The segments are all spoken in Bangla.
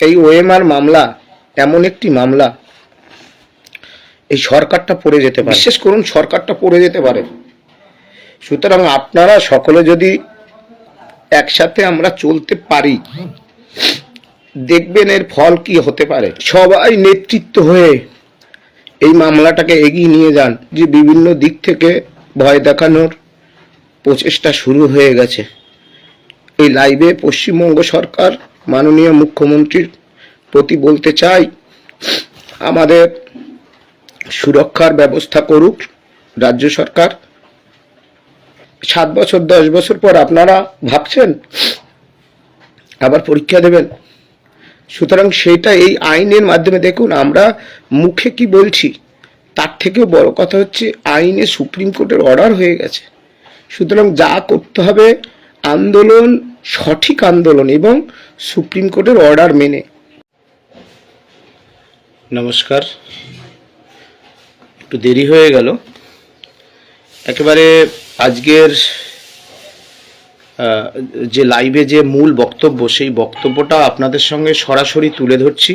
এই ওএমআর মামলা এমন একটি মামলা। এই সরকারটা পড়ে যেতে পারে। বিশেষ করুন, সরকারটা পড়ে যেতে পারে। সুতরাং আপনারা সকলে যদি একসাথে আমরা চলতে পারি, দেখবেন এর ফল কি হতে পারে। সবাই নেতৃত্ব হয়ে এই মামলাটাকে এগিয়ে নিয়ে যান, যে বিভিন্ন দিক থেকে ভয় দেখানোর প্রচেষ্টা শুরু হয়ে গেছে। এই লাইভে পশ্চিমবঙ্গ সরকার মাননীয় মুখ্যমন্ত্রীর প্রতি বলতে চাই, আমাদের সুরক্ষার ব্যবস্থা করুক রাজ্য সরকার। সাত বছর, দশ বছর পর আপনারা ভাবছেন, আবার পরীক্ষা দেবেন। সুতরাং সেটা এই আইনের মাধ্যমে দেখুন, আমরা মুখে কি বলছি, তার থেকেও বড় কথা হচ্ছে, আইনে সুপ্রিম কোর্টের অর্ডার হয়ে গেছে। সুতরাং যা করতে হবে, আন্দোলন সঠিক আন্দোলন এবং সুপ্রিম কোর্টের অর্ডার মেনে। নমস্কার। একটু দেরি হয়ে গেল। একেবারে আজকের যে লাইভে যে মূল বক্তব্য, সেই বক্তব্যটা আপনাদের সঙ্গে সরাসরি তুলে ধরছি।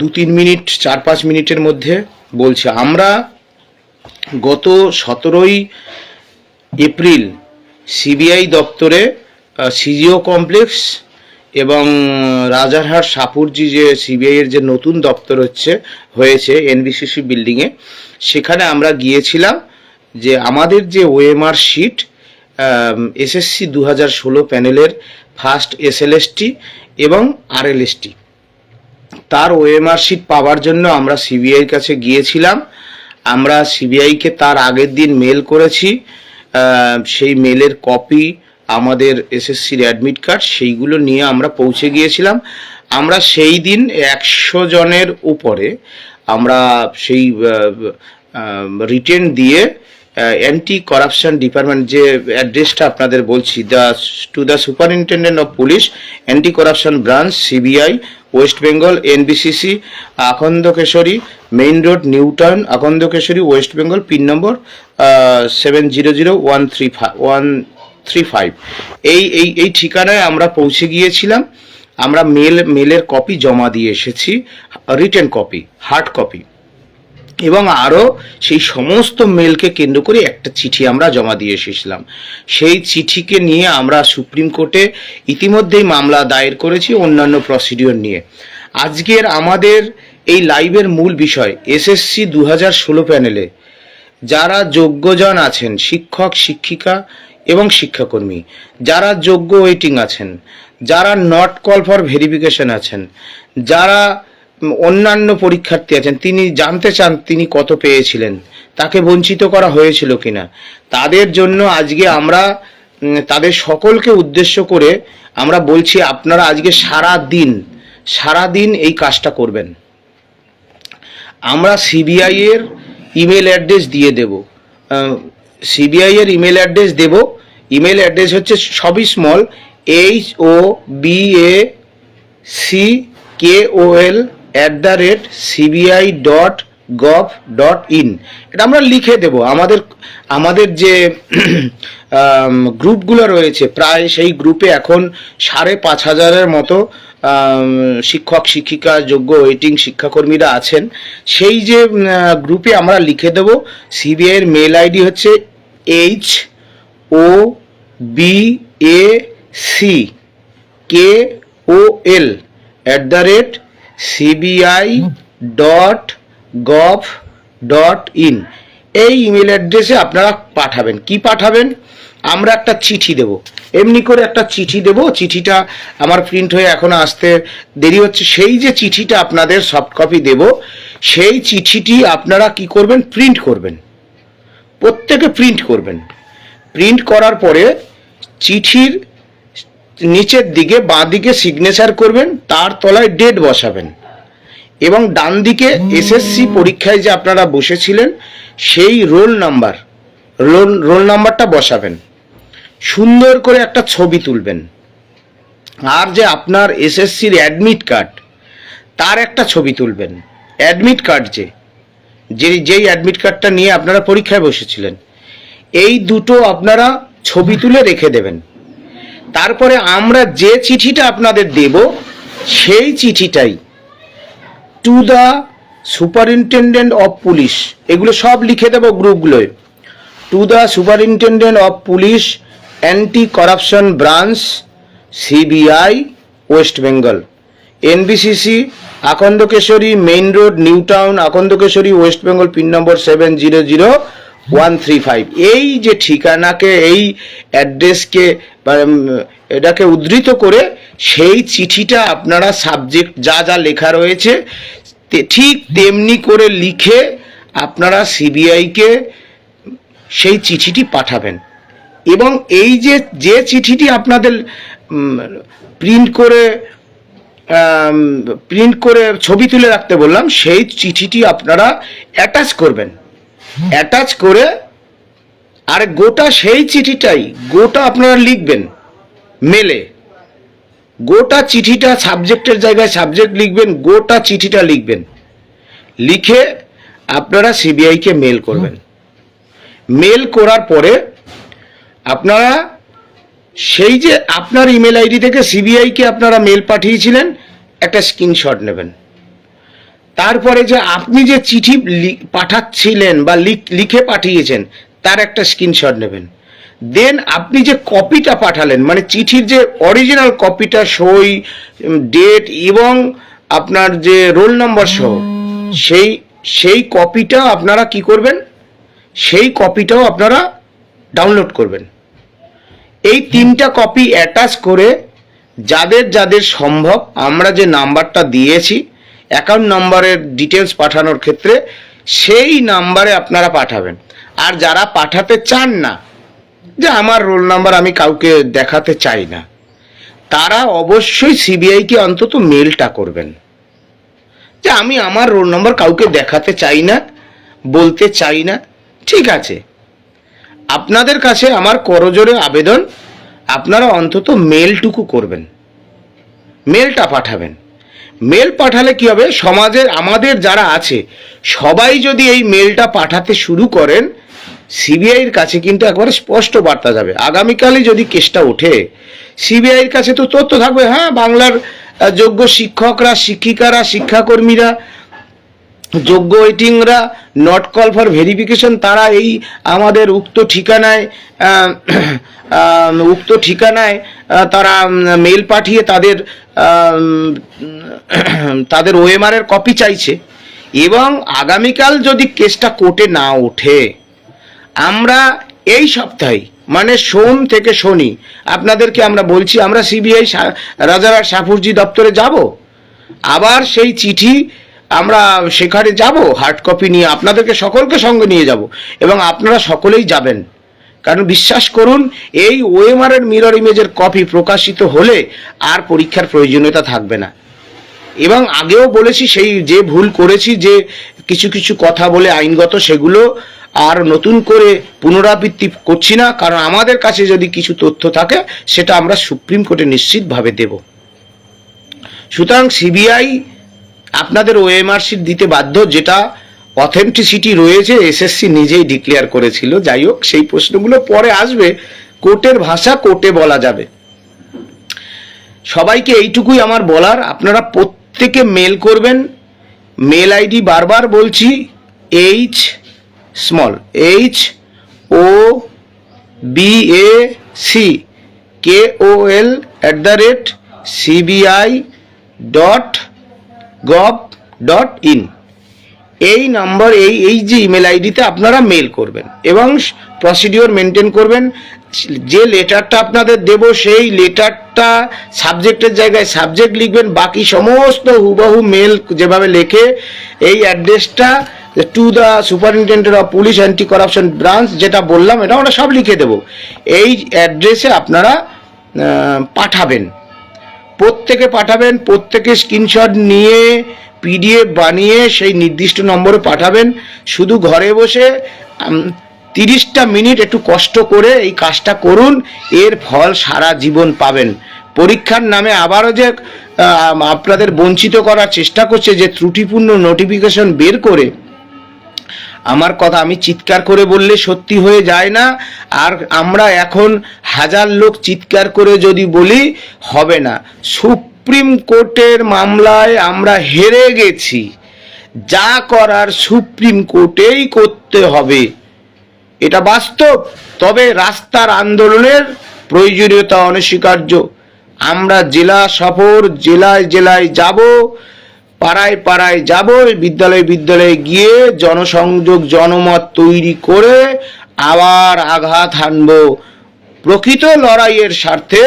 দু তিন মিনিট, চার পাঁচ মিনিটের মধ্যে বলছি, আমরা গত সতেরোই এপ্রিল সিবিআই দপ্তরে সিজিও কমপ্লেক্স এবং রাজারহাট সাপুরজি যে সিবিআই এর যে নতুন দপ্তর হচ্ছে, হয়েছে এনবিসিসি বিল্ডিংয়ে সেখানে আমরা গিয়েছিলাম যে আমাদের যে ওএমআর শিট এসএসসি দু হাজার ষোলো প্যানেলের ফার্স্ট এসএলএসটি এবং আরএলএসটি। তার ওএমআর শিট পাওয়ার জন্য আমরা সিবিআইয়ের কাছে গিয়েছিলাম। আমরা সিবিআইকে তার আগের দিন মেল করেছি। সেই মেলের কপি আমাদের এসএসসির অ্যাডমিট কার্ড সেইগুলো নিয়ে আমরা পৌঁছে গিয়েছিলাম। আমরা সেই দিন একশো জনের উপরে আমরা সেই রিটেন দিয়ে অ্যান্টি করাপশন ডিপার্টমেন্ট যে অ্যাড্রেসটা আপনাদের বলছি the to the superintendent of police anti corruption branch CBI West Bengal NBCC Akhandkeshwari main road New Town Akhandkeshwari West Bengal pin number seven zero zero one three one three five এই এই এই ঠিকানায় আমরা পৌঁছে গিয়েছিলাম। আমরা মেল মেলের কপি জমা দিয়ে এসেছি রিটেন কপি হার্ড কপি এবং আরও সেই সমস্ত মেলকে কেন্দ্র করে একটা চিঠি আমরা জমা দিয়ে এসেছিলাম। সেই চিঠিকে নিয়ে আমরা সুপ্রিম কোর্টে ইতিমধ্যেই মামলা দায়ের করেছি অন্যান্য প্রসিডিওর নিয়ে। আজকের আমাদের এই লাইভের মূল বিষয় এসএসসি দু হাজার ষোলো প্যানেলে যারা যোগ্যজন আছেন, শিক্ষক, শিক্ষিকা এবং শিক্ষাকর্মী, যারা যোগ্য ওয়েটিং আছেন, যারা নট কল ফর ভেরিফিকেশন আছেন, যারা অন্যান্য পরীক্ষার্থী আছেন, তিনি জানতে চান তিনি কত পেয়েছিলেন, তাকে বঞ্চিত করা হয়েছিল কিনা। তাদের জন্য আজকে আমরা তাদের সকলকে উদ্দেশ্য করে আমরা বলছি, আপনারা আজকে সারা দিন সারা দিন এই কাজটা করবেন। আমরা সিবিআই এর ইমেল অ্যাড্রেস দিয়ে দেব। সিবিআই এর ইমেল অ্যাড্রেস দেব। ইমেল অ্যাড্রেস হচ্ছে সবই small H O B A C K O L at the rate CBI dot gov dot in এটা আমরা লিখে দেব। আমাদের আমাদের যে গ্রুপগুলো রয়েছে, প্রায় সেই গ্রুপে এখন সাড়ে পাঁচ হাজারের মতো শিক্ষক, শিক্ষিকা, যোগ্য ওয়েটিং শিক্ষাকর্মীরা আছেন। সেই যে গ্রুপে আমরা লিখে দেব সিবিআই এর মেল আইডি হচ্ছে H O B A C K O L at the rate CBI dot gov dot in এই ইমেল অ্যাড্রেসে আপনারা পাঠাবেন। কি পাঠাবেন? আমরা একটা চিঠি দেব। এমনি করে একটা চিঠি দেব। চিঠিটা আমার প্রিন্ট হয়ে এখন আসতে দেরি হচ্ছে। সেই যে চিঠিটা আপনাদের সফট কপি দেব, সেই চিঠিটি আপনারা কি করবেন? প্রিন্ট করবেন। প্রত্যেকে প্রিন্ট করবেন। প্রিন্ট করার পরে চিঠির নিচের দিকে, বাঁ দিকে সিগনেচার করবেন, তার তলায় ডেট বসাবেন। এবং ডান দিকে এসএসসি পরীক্ষায় যে আপনারা বসেছিলেন, সেই রোল নাম্বার রোল রোল নাম্বারটা বসাবেন। সুন্দর করে একটা ছবি তুলবেন। আর যে আপনার এসএসসির অ্যাডমিট কার্ড তার একটা ছবি তুলবেন। অ্যাডমিট কার্ড যে যে, যেই অ্যাডমিট কার্ডটা নিয়ে আপনারা পরীক্ষায় বসেছিলেন, এই দুটো আপনারা ছবি তুলে রেখে দেবেন। তারপরে আমরা যে চিঠিটা আপনাদের দেব, সেই চিঠিটাই। To the superintendent of police এগুলো সব লিখে দেবো গ্রুপগুলোয়। To the superintendent of police anti corruption branch CBI West Bengal NBCC Akandkeshwari main road New Town Akandkeshwari West Bengal pin number seven zero zero one three five এই যে ঠিকানাকে, এই অ্যাড্রেসকে এটাকে উদ্ধৃত করে সেই চিঠিটা আপনারা সাবজেক্ট যা যা লেখা রয়েছে ঠিক তেমনি করে লিখে আপনারা সিবিআইকে সেই চিঠিটি পাঠাবেন। এবং এই যে যে চিঠিটি আপনাদের প্রিন্ট করে প্রিন্ট করে ছবি তুলে রাখতে বললাম, সেই চিঠিটি আপনারা অ্যাটাচ করবেন। অ্যাটাচ করে আর গোটা সেই চিঠিটাই, গোটা আপনারা লিখবেন মেলে। গোটা চিঠিটা সাবজেক্টের জায়গায় সাবজেক্ট লিখবেন, গোটা চিঠিটা লিখবেন। লিখে আপনারা সিবিআইকে মেল করবেন। মেল করার পরে আপনারা সেই যে আপনার ইমেল আইডি থেকে সিবিআইকে আপনারা মেল পাঠিয়েছিলেন, একটা স্ক্রিনশট নেবেন। তারপরে যে আপনি যে চিঠি পাঠাচ্ছিলেন বা লিখে পাঠিয়েছেন, তার একটা স্ক্রিনশট নেবেন। দেন আপনি যে কপিটা পাঠালেন মানে চিঠির যে অরিজিনাল কপিটা সই ডেট এবং আপনার যে রোল নাম্বার সহ, সেই সেই কপিটা আপনারা কি করবেন? সেই কপিটাও আপনারা ডাউনলোড করবেন। এই তিনটা কপি অ্যাটাচ করে যাদের যাদের সম্ভব আমরা যে নাম্বারটা দিয়েছি অ্যাকাউন্ট নাম্বারের ডিটেলস পাঠানোর ক্ষেত্রে সেই নাম্বারে আপনারা পাঠাবেন। আর যারা পাঠাতে চান না, যে আমার রোল নাম্বার আমি কাউকে দেখাতে চাই না, তারা অবশ্যই সিবিআইকে অন্তত মেলটা করবেন। যে আমি আমার রোল নম্বর কাউকে দেখাতে চাই না, বলতে চাই না, ঠিক আছে। আপনাদের কাছে আমার করজোরে আবেদন, আপনারা অন্তত মেলটুকু করবেন। মেলটা পাঠাবেন। মেল পাঠালে কি হবে? সমাজের, আমাদের যারা আছে, সবাই যদি এই মেলটা পাঠাতে শুরু করেন সিবিআইয়ের কাছে কিন্তু একবারে স্পষ্ট বার্তা যাবে। আগামীকালে যদি কেসটা ওঠে সিবিআইয়ের কাছে তো তথ্য থাকবে হ্যাঁ বাংলার যোগ্য শিক্ষকরা, শিক্ষিকারা, শিক্ষাকর্মীরা, যোগ্য ওয়েটিংরা নট কল ফর ভেরিফিকেশন তারা এই আমাদের উক্ত ঠিকানায় উক্ত ঠিকানায় তারা মেল পাঠিয়ে তাদের তাদের ওএমআর এর কপি চাইছে। এবং আগামীকাল যদি কেসটা কোর্টে না ওঠে, আমরা এই সপ্তাহে মানে সোম থেকে শনি, আপনাদেরকে আমরা বলছি, আমরা সিবিআই রাজারহাট সাফুরজি দপ্তরে যাব। আবার সেই চিঠি আমরা সেখানে যাব হার্ড কপি নিয়ে আপনাদেরকে সকলকে সঙ্গে নিয়ে যাব। এবং আপনারা সকলেই যাবেন। কারণ বিশ্বাস করুন, এই ওএমআর এর মিরর ইমেজের কপি প্রকাশিত হলে আর পরীক্ষার প্রয়োজনীয়তা থাকবে না। এবং আগেও বলেছি, সেই যে ভুল করেছি, যে কিছু কিছু কথা বলে আইনগত সেগুলো আর নতুন করে পুনরাবৃত্তি করছি না, কারণ আমাদের কাছে যদি কিছু তথ্য থাকে, সেটা আমরা সুপ্রিম কোর্টে নিশ্চিতভাবে দেব। সুতরাং সিবিআই আপনাদের ওএমআর দিতে বাধ্য, যেটা অথেন্টিসিটি রয়েছে এসএসসি নিজেই ডিক্লেয়ার করেছিল। যাই হোক, সেই প্রশ্নগুলো পরে আসবে। কোর্টের ভাষা কোর্টে বলা যাবে। সবাইকে এইটুকুই আমার বলার। আপনারা প্রত্যেকে মেল করবেন। মেল আইডি বারবার বলছি H small H O B A C K O L at the rate CBI dot gov dot in এই নাম্বার, এই এই যে ইমেল আইডিতে আপনারা মেল করবেন এবং প্রসিডিওর মেনটেন করবেন। যে লেটারটা আপনাদের দেব, সেই লেটারটা সাবজেক্টের জায়গায় সাবজেক্ট লিখবেন। বাকি সমস্ত হুবহু মেল যেভাবে লেখে, এই অ্যাড্রেসটা to the superintendent of police anti corruption branch যেটা বললাম, এটা আমরা সব লিখে দেব। এই অ্যাড্রেসে আপনারা পাঠাবেন। প্রত্যেকে পাঠাবেন, প্রত্যেকে স্ক্রিনশট নিয়ে পিডিএফ বানিয়ে সেই নির্দিষ্ট নম্বরে পাঠাবেন। শুধু ঘরে বসে তিরিশটা মিনিট একটু কষ্ট করে এই কাজটা করুন, এর ফল সারা জীবন পাবেন। পরীক্ষার নামে আবারও যে আপনাদের বঞ্চিত করার চেষ্টা করছে, যে ত্রুটিপূর্ণ নোটিফিকেশন বের করে, আমার কথা আমি চিৎকার করে বললে সত্যি হয়ে যায় না। আর আমরা এখন হাজার লোক চিৎকার করে যদি বলি, হবে না। সুপ্রিম কোর্টের মামলায় আমরা হেরে গেছি। যা করার সুপ্রিম কোর্টেই করতে হবে। এটা বাস্তব, তবে রাস্তার আন্দোলনের প্রয়োজনীয়তা অনস্বীকার্য। আমরা জেলা সফর জেলায় জেলায় যাব, পাড়ায় পাড়ায় যাব, বিদ্যালয়ে বিদ্যালয়ে গিয়ে জনসংযোগ জনমত তৈরি করে আবার আঘাত হানব। প্রকৃত লড়াইয়ের স্বার্থে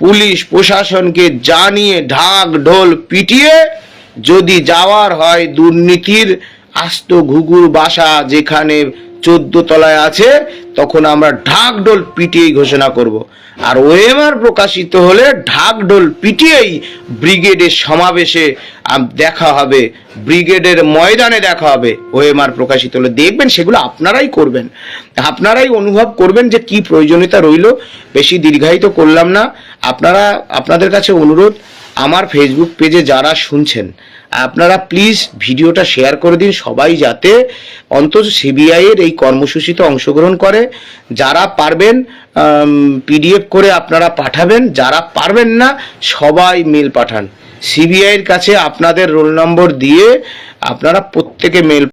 পুলিশ প্রশাসনকে জানিয়ে ঢাক ঢোল পিটিয়ে যদি যাওয়ার হয় দুর্নীতির আস্ত ঘুঘুর বাসা যেখানে চোদ্দ তলায় আছে, তখন আমরা ঢাক ঢোল পিটিয়েই ঘোষণা করব। আর ওএমআর প্রকাশিত হলে ঢাক ঢোল পিটিয়েই ব্রিগেডের সমাবেশে দেখা হবে। ব্রিগেডের ময়দানে দেখা হবে ওএমআর প্রকাশিত হলে। দেখবেন সেগুলো আপনারাই করবেন। আপনারাই অনুভব করবেন যে কি প্রয়োজনীয়তা রইল। বেশি দীর্ঘায়িত করলাম না। আপনারা, আপনাদের কাছে অনুরোধ, আমার ফেসবুক পেজে যারা শুনছেন, আপনারা প্লিজ ভিডিওটা শেয়ার করে দিন সবাই যাতে অন্তত সিবিআই এর এই কর্মসূচিতে অংশগ্রহণ করে। যারা পারবেন পিডিএফ করে আপনারা পাঠাবেন, যারা পারবেন না, সবাই মেল পাঠান। সিবিআই এর কাছে আপনাদের রোল নম্বর দিয়ে আপনারা প্রত্যেকে মেল